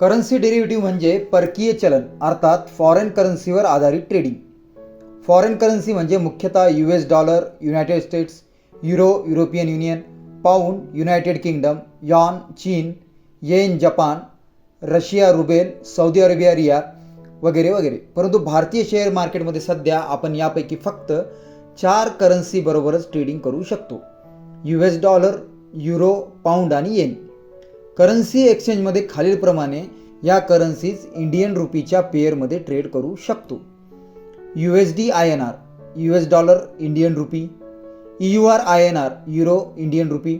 Currency derivative म्हणजे परकीय चलन अर्थात फॉरेन करन्सीवर आधारित ट्रेडिंग फॉरेन करन्सी म्हणजे मुख्यतः U S dollar United States euro European Union pound United Kingdom yuan चीन yen Japan Russia ruble Saudi Arabia riyal वगैरे वगैरे. परंतु भारतीय शेअर मार्केटमध्ये सध्या आपण यापैकी फक्त चार करन्सीबरोबरच ट्रेडिंग करू शकतो. U S dollar euro pound आणि येन करन्सी एक्सचेंजमध्ये खालीलप्रमाणे या करन्सीज इंडियन रुपीच्या पेअरमध्ये ट्रेड करू शकतो. U S D I N R U S dollar Indian rupee E U R I N R euro Indian rupee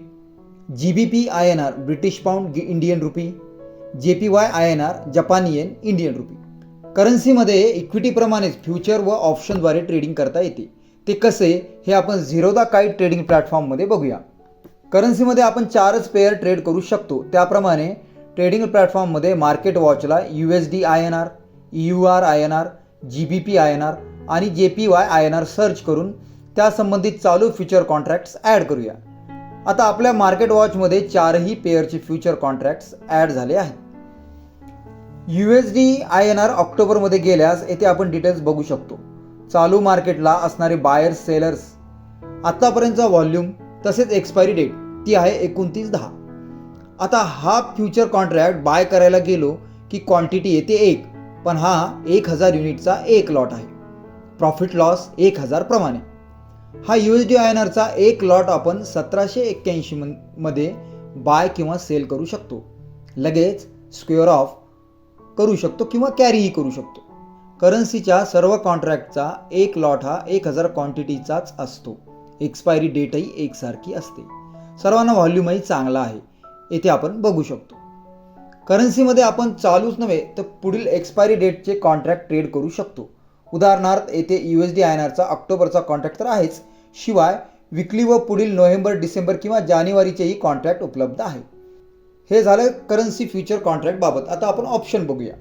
G B P I N R British pound Indian rupee J P Y I N R जपानी yen Indian rupee करन्सीमध्ये इक्विटीप्रमाणेच future व ऑप्शनद्वारे trading करता येते. ते कसे? हे आपण झिरोदा काही ट्रेडिंग प्लॅटफॉर्ममध्ये बघूया. करन्सीमध्ये आपण चारच पेअर ट्रेड करू शकतो. त्याप्रमाणे ट्रेडिंग प्लॅटफॉर्ममध्ये market वॉचला U S D I N R U R I N R G B P I N R आणि J P Y I N R search करून त्यासंबंधित चालू फ्युचर कॉन्ट्रॅक्ट्स ॲड करूया. आता आपल्या मार्केट वॉचमध्ये चारही पेअरचे फ्युचर कॉन्ट्रॅक्ट्स ॲड झाले आहेत. U S D I N R ऑक्टोबरमध्ये गेल्यास येथे आपण डिटेल्स बघू शकतो. चालू मार्केटला असणारे बायर्स सेलर्स आत्तापर्यंतचा व्हॉल्यूम तसेच एक्सपायरी डेट ती आहे एकोणतीस दहा. आता हा फ्युचर कॉन्ट्रॅक्ट बाय करायला गेलो की क्वांटिटी येते एक पण हा एक हजार युनिटचा एक लॉट आहे. प्रॉफिट लॉस एक हजार प्रमाणे. हा U S D I N आरचा एक लॉट आपण सतराशे एक्क्याऐंशी मध्ये बाय किंवा सेल करू शकतो. लगेच स्क्वेअर ऑफ करू शकतो किंवा कॅरीही करू शकतो. करन्सीच्या सर्व कॉन्ट्रॅक्टचा एक लॉट हा एक हजार क्वांटिटीचाच असतो. एक्सपायरी डेटही एकसारखी असते. सर्वांना व्हॉल्यूमही चांगला आहे. येथे आपण बघू शकतो. करन्सीमध्ये आपण चालूच नव्हे तर पुढील एक्सपायरी डेटचे कॉन्ट्रॅक्ट ट्रेड करू शकतो. उदाहरणार्थ येथे U S D I N आरचा ऑक्टोबरचा कॉन्ट्रॅक्ट तर आहेच. शिवाय विकली व पुढील नोव्हेंबर डिसेंबर किंवा जानेवारीचेही कॉन्ट्रॅक्ट उपलब्ध आहे. हे झालं करन्सी फ्युचर कॉन्ट्रॅक्टबाबत आता आपण ऑप्शन बघूया.